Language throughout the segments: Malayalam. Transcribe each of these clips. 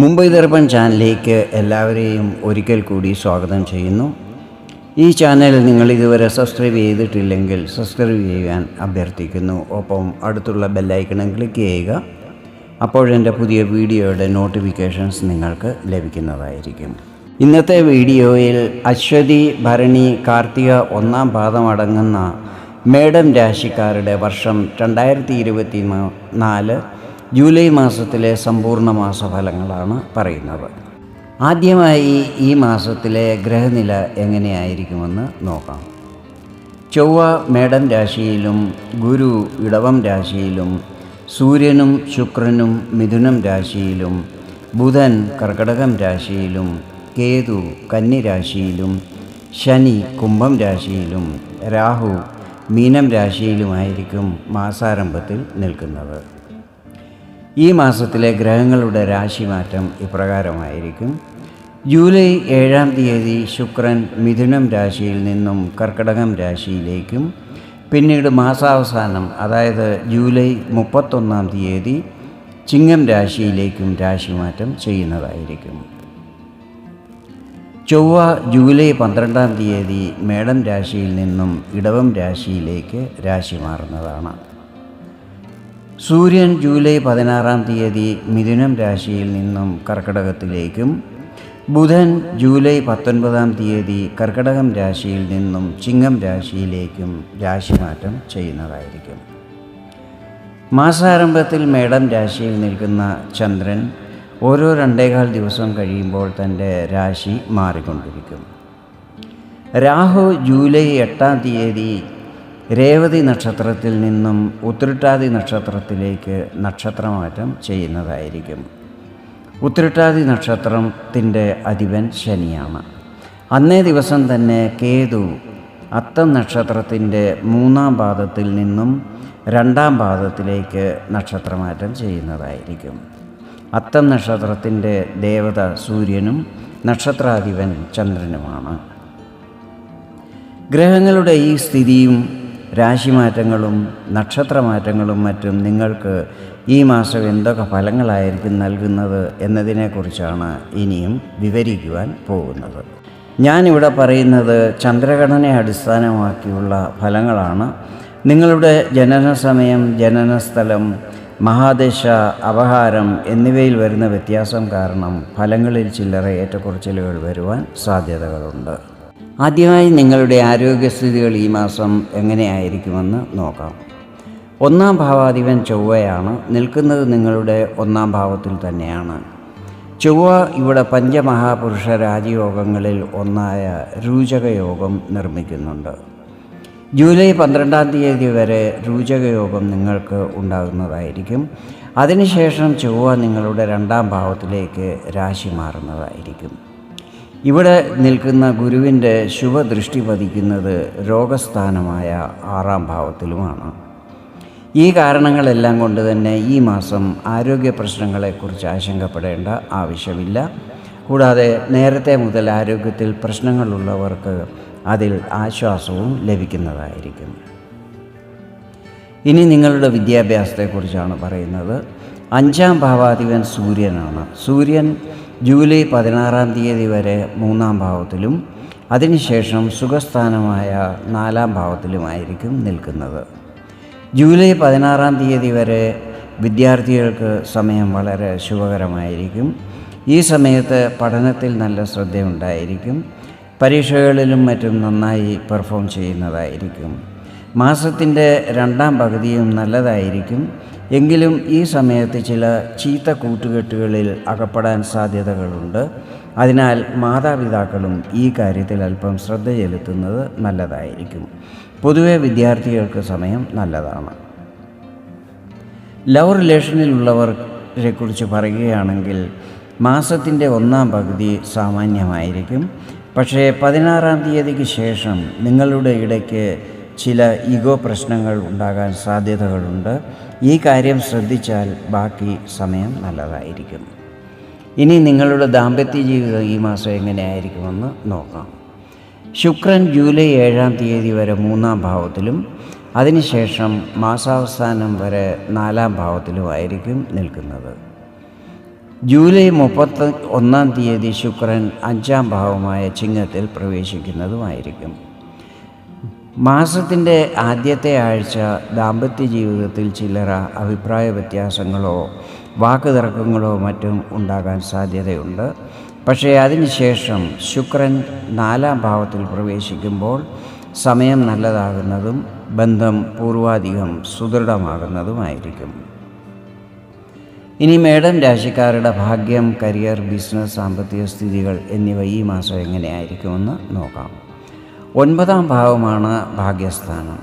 മുംബൈ ദർപ്പൺ ചാനലിലേക്ക് എല്ലാവരെയും ഒരിക്കൽ കൂടി സ്വാഗതം ചെയ്യുന്നു. ഈ ചാനൽ നിങ്ങൾ ഇതുവരെ സബ്സ്ക്രൈബ് ചെയ്തിട്ടില്ലെങ്കിൽ സബ്സ്ക്രൈബ് ചെയ്യാൻ അഭ്യർത്ഥിക്കുന്നു. ഒപ്പം അടുത്തുള്ള ബെല്ലൈക്കണം ക്ലിക്ക് ചെയ്യുക. അപ്പോഴെന്റെ പുതിയ വീഡിയോയുടെ നോട്ടിഫിക്കേഷൻസ് നിങ്ങൾക്ക് ലഭിക്കുന്നതായിരിക്കും. ഇന്നത്തെ വീഡിയോയിൽ അശ്വതി ഭരണി കാർത്തിക ഒന്നാം പാദമടങ്ങുന്ന മേഡം രാശിക്കാരുടെ വർഷം രണ്ടായിരത്തി ഇരുപത്തി നാല് ജൂലൈ മാസത്തിലെ സമ്പൂർണ മാസഫലങ്ങളാണ് പറയുന്നത്. ആദ്യമായി ഈ മാസത്തിലെ ഗ്രഹനില എങ്ങനെയായിരിക്കുമെന്ന് നോക്കാം. ചൊവ്വ മേടം രാശിയിലും ഗുരു ഇടവം രാശിയിലും സൂര്യനും ശുക്രനും മിഥുനം രാശിയിലും ബുധൻ കർക്കടകം രാശിയിലും കേതു കന്നി രാശിയിലും ശനി കുംഭം രാശിയിലും രാഹു മീനം രാശിയിലുമായിരിക്കും മാസാരംഭത്തിൽ നിൽക്കുന്നത്. ഈ മാസത്തിലെ ഗ്രഹങ്ങളുടെ രാശിമാറ്റം ഇപ്രകാരമായിരിക്കും. ജൂലൈ ഏഴാം തീയതി ശുക്രൻ മിഥുനം രാശിയിൽ നിന്നും കർക്കടകം രാശിയിലേക്കും പിന്നീട് മാസാവസാനം അതായത് ജൂലൈ മുപ്പത്തൊന്നാം തീയതി ചിങ്ങം രാശിയിലേക്കും രാശിമാറ്റം ചെയ്യുന്നതായിരിക്കും. ചൊവ്വ ജൂലൈ പന്ത്രണ്ടാം തീയതി മേടം രാശിയിൽ നിന്നും ഇടവം രാശിയിലേക്ക് രാശി മാറുന്നതാണ്. സൂര്യൻ ജൂലൈ പതിനാറാം തീയതി മിഥുനം രാശിയിൽ നിന്നും കർക്കടകത്തിലേക്കും ബുധൻ ജൂലൈ പത്തൊൻപതാം തീയതി കർക്കടകം രാശിയിൽ നിന്നും ചിങ്ങം രാശിയിലേക്കും രാശിമാറ്റം ചെയ്യുന്നതായിരിക്കും. മാസാരംഭത്തിൽ മേടം രാശിയിൽ നിൽക്കുന്ന ചന്ദ്രൻ ഓരോ രണ്ടേകാൽ ദിവസം കഴിയുമ്പോൾ തന്റെ രാശി മാറിക്കൊണ്ടിരിക്കും. രാഹു ജൂലൈ എട്ടാം തീയതി രേവതി നക്ഷത്രത്തിൽ നിന്നും ഉത്രട്ടാതി നക്ഷത്രത്തിലേക്ക് നക്ഷത്രമാറ്റം ചെയ്യുന്നതായിരിക്കും. ഉത്രട്ടാതി നക്ഷത്രത്തിന്റെ അധിപൻ ശനിയാണ്. അന്നേ ദിവസം തന്നെ കേതു അത്തം നക്ഷത്രത്തിന്റെ മൂന്നാം പാദത്തിൽ നിന്നും രണ്ടാം പാദത്തിലേക്ക് നക്ഷത്രമാറ്റം ചെയ്യുന്നതായിരിക്കും. അത്തം നക്ഷത്രത്തിന്റെ ദേവത സൂര്യനും നക്ഷത്രാധിപൻ ചന്ദ്രനുമാണ്. ഗ്രഹങ്ങളുടെ ഈ സ്ഥിതിയും രാശിമാറ്റങ്ങളും നക്ഷത്രമാറ്റങ്ങളും മറ്റും നിങ്ങൾക്ക് ഈ മാസം എന്തൊക്കെ ഫലങ്ങളായിരിക്കും നൽകുന്നത് എന്നതിനെക്കുറിച്ചാണ് ഇനിയും വിവരിക്കുവാൻ പോകുന്നത്. ഞാനിവിടെ പറയുന്നത് ചന്ദ്രഘടനയെ അടിസ്ഥാനമാക്കിയുള്ള ഫലങ്ങളാണ്. നിങ്ങളുടെ ജനന സമയം ജനനസ്ഥലം മഹാദശ അപഹാരം എന്നിവയിൽ വരുന്ന വ്യത്യാസം കാരണം ഫലങ്ങളിൽ ചില്ലറ ഏറ്റക്കുറച്ചിലുകൾ വരുവാൻ സാധ്യതകളുണ്ട്. ആദ്യമായി നിങ്ങളുടെ ആരോഗ്യസ്ഥിതികൾ ഈ മാസം എങ്ങനെയായിരിക്കുമെന്ന് നോക്കാം. ഒന്നാം ഭാവാധിപൻ ചൊവ്വയാണ്. നിൽക്കുന്നത് നിങ്ങളുടെ ഒന്നാം ഭാവത്തിൽ തന്നെയാണ്. ചൊവ്വ ഇവിടെ പഞ്ചമഹാപുരുഷ രാജയോഗങ്ങളിൽ ഒന്നായ രൂചകയോഗം നിർമ്മിക്കുന്നുണ്ട്. ജൂലൈ പന്ത്രണ്ടാം തീയതി വരെ രൂചകയോഗം നിങ്ങൾക്ക് ഉണ്ടാകുന്നതായിരിക്കും. അതിനുശേഷം ചൊവ്വ നിങ്ങളുടെ രണ്ടാം ഭാവത്തിലേക്ക് രാശി മാറുന്നതായിരിക്കും. ഇവിടെ നിൽക്കുന്ന ഗുരുവിന്റെ ശുഭദൃഷ്ടി പതിക്കുന്നത് രോഗസ്ഥാനമായ ആറാം ഭാവത്തിലുമാണ്. ഈ കാരണങ്ങളെല്ലാം കൊണ്ട് തന്നെ ഈ മാസം ആരോഗ്യ പ്രശ്നങ്ങളെക്കുറിച്ച് ആശങ്കപ്പെടേണ്ട ആവശ്യമില്ല. കൂടാതെ നേരത്തെ മുതൽ ആരോഗ്യത്തിൽ പ്രശ്നങ്ങളുള്ളവർക്ക് അതിൽ ആശ്വാസവും ലഭിക്കുന്നതായിരിക്കും. ഇനി നിങ്ങളുടെ വിദ്യാഭ്യാസത്തെക്കുറിച്ചാണ് പറയുന്നത്. അഞ്ചാം ഭാവാധിപൻ സൂര്യനാണ്. സൂര്യൻ ജൂലൈ പതിനാറാം തീയതി വരെ മൂന്നാം ഭാവത്തിലും അതിനുശേഷം സുഖസ്ഥാനമായ നാലാം ഭാവത്തിലുമായിരിക്കും നിൽക്കുന്നത്. ജൂലൈ പതിനാറാം തീയതി വരെ വിദ്യാർത്ഥികൾക്ക് സമയം വളരെ ശുഭകരമായിരിക്കും. ഈ സമയത്ത് പഠനത്തിൽ നല്ല ശ്രദ്ധയുണ്ടായിരിക്കും. പരീക്ഷകളിലും മറ്റും നന്നായി പെർഫോം ചെയ്യുന്നതായിരിക്കും. മാസത്തിന്റെ രണ്ടാം പകുതിയും നല്ലതായിരിക്കും. എങ്കിലും ഈ സമയത്ത് ചില ചീത്ത കൂട്ടുകെട്ടുകളിൽ അകപ്പെടാൻ സാധ്യതകളുണ്ട്. അതിനാൽ മാതാപിതാക്കളും ഈ കാര്യത്തിൽ അല്പം ശ്രദ്ധ ചെലുത്തുന്നത് നല്ലതായിരിക്കും. പൊതുവെ വിദ്യാർത്ഥികൾക്ക് സമയം നല്ലതാണ്. ലവ് റിലേഷനിലുള്ളവരെ കുറിച്ച് പറയുകയാണെങ്കിൽ മാസത്തിന്റെ ഒന്നാം പകുതി സാമാന്യമായിരിക്കും. പക്ഷേ പതിനാറാം തീയതിക്ക് ശേഷം നിങ്ങളുടെ ഇടയ്ക്ക് ചില ഈഗോ പ്രശ്നങ്ങൾ ഉണ്ടാകാൻ സാധ്യതകളുണ്ട്. ഈ കാര്യം ശ്രദ്ധിച്ചാൽ ബാക്കി സമയം നല്ലതായിരിക്കും. ഇനി നിങ്ങളുടെ ദാമ്പത്യ ജീവിതം ഈ മാസം എങ്ങനെയായിരിക്കുമെന്ന് നോക്കാം. ശുക്രൻ ജൂലൈ ഏഴാം തീയതി വരെ മൂന്നാം ഭാവത്തിലും അതിനുശേഷം മാസാവസാനം വരെ നാലാം ഭാവത്തിലുമായിരിക്കും നിൽക്കുന്നത്. ജൂലൈ മുപ്പത്തി ഒന്നാം തീയതി ശുക്രൻ അഞ്ചാം ഭാവമായ ചിങ്ങത്തിൽ പ്രവേശിക്കുന്നതുമായിരിക്കും. മാസത്തിന്റെ ആദ്യത്തെ ആഴ്ച ദാമ്പത്യ ജീവിതത്തിൽ ചില്ലറ അഭിപ്രായ വ്യത്യാസങ്ങളോ വാക്കുതർക്കങ്ങളോ മറ്റും ഉണ്ടാകാൻ സാധ്യതയുണ്ട്. പക്ഷേ അതിനുശേഷം ശുക്രൻ നാലാം ഭാവത്തിൽ പ്രവേശിക്കുമ്പോൾ സമയം നല്ലതാകുന്നതും ബന്ധം പൂർവാധികം സുദൃഢമാകുന്നതുമായിരിക്കും. ഇനി മേഡം രാശിക്കാരുടെ ഭാഗ്യം കരിയർ ബിസിനസ് സാമ്പത്തിക സ്ഥിതികൾ എന്നിവ ഈ മാസം എങ്ങനെയായിരിക്കുമെന്ന് നോക്കാം. ഒൻപതാം ഭാവമാണ് ഭാഗ്യസ്ഥാനം.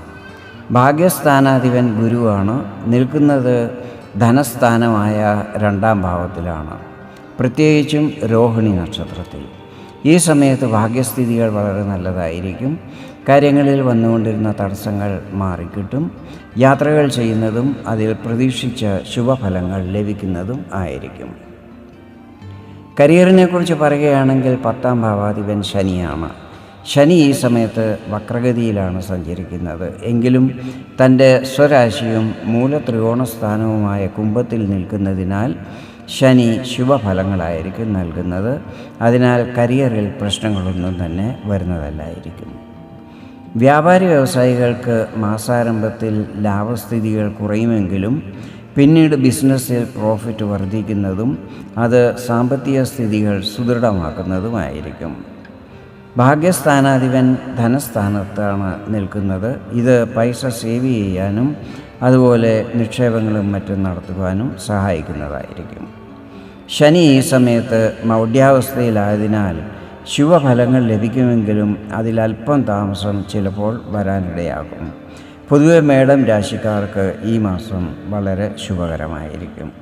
ഭാഗ്യസ്ഥാനാധിപൻ ഗുരുവാണ്. നിൽക്കുന്നത് ധനസ്ഥാനമായ രണ്ടാം ഭാവത്തിലാണ്. പ്രത്യേകിച്ചും രോഹിണി നക്ഷത്രത്തിൽ. ഈ സമയത്ത് ഭാഗ്യസ്ഥിതികൾ വളരെ നല്ലതായിരിക്കും. കാര്യങ്ങളിൽ വന്നുകൊണ്ടിരുന്ന തടസ്സങ്ങൾ മാറിക്കിട്ടും. യാത്രകൾ ചെയ്യുന്നതും അതിൽ പ്രതീക്ഷിച്ച ശുഭഫലങ്ങൾ ലഭിക്കുന്നതും ആയിരിക്കും. കരിയറിനെക്കുറിച്ച് പറയുകയാണെങ്കിൽ പത്താം ഭാവാധിപൻ ശനിയാണ്. ശനി ഈ സമയത്ത് വക്രഗതിയിലാണ് സഞ്ചരിക്കുന്നത്. എങ്കിലും തന്റെ സ്വരാശിയും മൂല മൂലത്രികോണസ്ഥാനവുമായ കുംഭത്തിൽ നിൽക്കുന്നതിനാൽ ശനി ശുഭഫലങ്ങളായിരിക്കും നൽകുന്നത്. അതിനാൽ കരിയറിൽ പ്രശ്നങ്ങളൊന്നും തന്നെ വരുന്നതല്ലായിരിക്കും. വ്യാപാരി വ്യവസായികൾക്ക് മാസാരംഭത്തിൽ ലാഭസ്ഥിതികൾ കുറയുമെങ്കിലും പിന്നീട് ബിസിനസ്സിൽ പ്രോഫിറ്റ് വർദ്ധിക്കുന്നതും അത് സാമ്പത്തിക സ്ഥിതികൾ സുദൃഢമാക്കുന്നതുമായിരിക്കും. ഭാഗ്യസ്ഥാനാധിപൻ ധനസ്ഥാനത്താണ് നിൽക്കുന്നത്. ഇത് പൈസ സേവ് ചെയ്യാനും അതുപോലെ നിക്ഷേപങ്ങളും മറ്റും നടത്തുവാനും സഹായിക്കുന്നതായിരിക്കും. ശനി ഈ സമയത്ത് മൗഢ്യാവസ്ഥയിലായതിനാൽ ശുഭഫലങ്ങൾ ലഭിക്കുമെങ്കിലും അതിലല്പം താമസം ചിലപ്പോൾ വരാനിടയാകും. പൊതുവെ മേടം രാശിക്കാർക്ക് ഈ മാസം വളരെ ശുഭകരമായിരിക്കും.